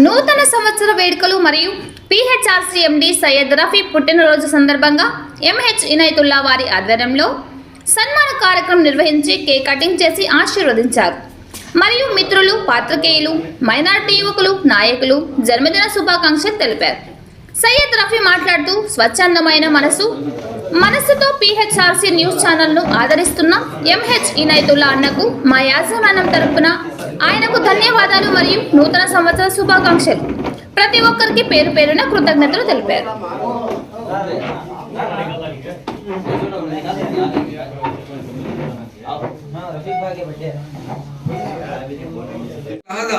నూతన సంవత్సర వేడుకలు మరియు పిహెచ్ఆర్సీ ఎండి సయ్యద్ రఫీ పుట్టినరోజు సందర్భంగా ఎంహెచ్ ఇనయతుల్లా వారి ఆధ్వర్యంలో సన్మాన కార్యక్రమం నిర్వహించి కేక్ కటింగ్ చేసి ఆశీర్వదించారు. మరియు మిత్రులు పాత్రికేయులు మైనారిటీ యువకులు నాయకులు జన్మదిన శుభాకాంక్షలు తెలిపారు. సయ్యద్ రఫీ మాట్లాడుతూ స్వచ్ఛందమైన మనసు మనసుతో పిహెచ్ఆర్సీ న్యూస్ ఛానల్ను ఆదరిస్తున్న ఎంహెచ్ ఇనాయతుల్లా అన్నకు మా యాజమాన్యం తరపున ఆయనకు ధన్యవాదాలు మరియు నూతన సంవత్సర శుభాకాంక్షలు. ప్రతి ఒక్కరికి పేరు పేరున కృతజ్ఞతలు తెలిపారు. आधा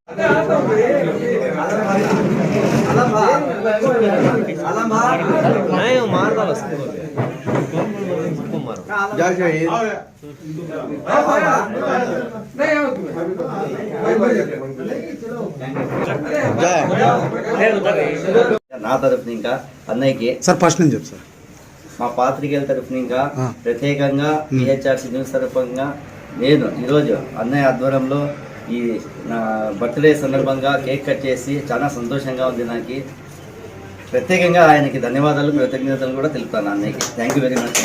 నా తరఫున ఇంకా అన్నయ్యకి సార్ ఫస్ట్ నుంచి చెప్పు సార్. మా పాత్రికేయుల తరఫున ఇంకా ప్రత్యేకంగా పిహెచ్ఆర్సీ న్యూస్ తరఫుగా నేను ఈరోజు అన్నయ్య ఆధ్వర్యంలో ఈ నా బర్త్డే సందర్భంగా కేక్ కట్ చేసి చాలా సంతోషంగా ఉంది నాకు. ప్రత్యేకంగా ఆయనకి ధన్యవాదాలు కృతజ్ఞతలు కూడా తెలుపుతాను అన్నయ్యకి. థ్యాంక్ యూ వెరీ మచ్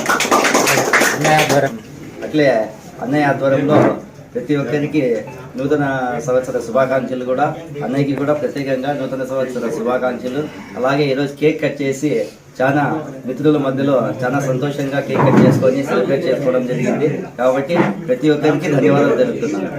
అట్లే అన్నయ్య ఆధ్వర్యంలో ప్రతి ఒక్కరికి నూతన సంవత్సర శుభాకాంక్షలు కూడా. అన్నయ్యకి కూడా ప్రత్యేకంగా నూతన సంవత్సర శుభాకాంక్షలు. అలాగే ఈరోజు కేక్ కట్ చేసి చాలా మిత్రుల మధ్యలో చాలా సంతోషంగా కేక్ కట్ చేసుకొని సెలబ్రేట్ చేసుకోవడం జరిగింది. కాబట్టి ప్రతి ఒక్కరికి ధన్యవాదాలు తెలుపుతున్నాను.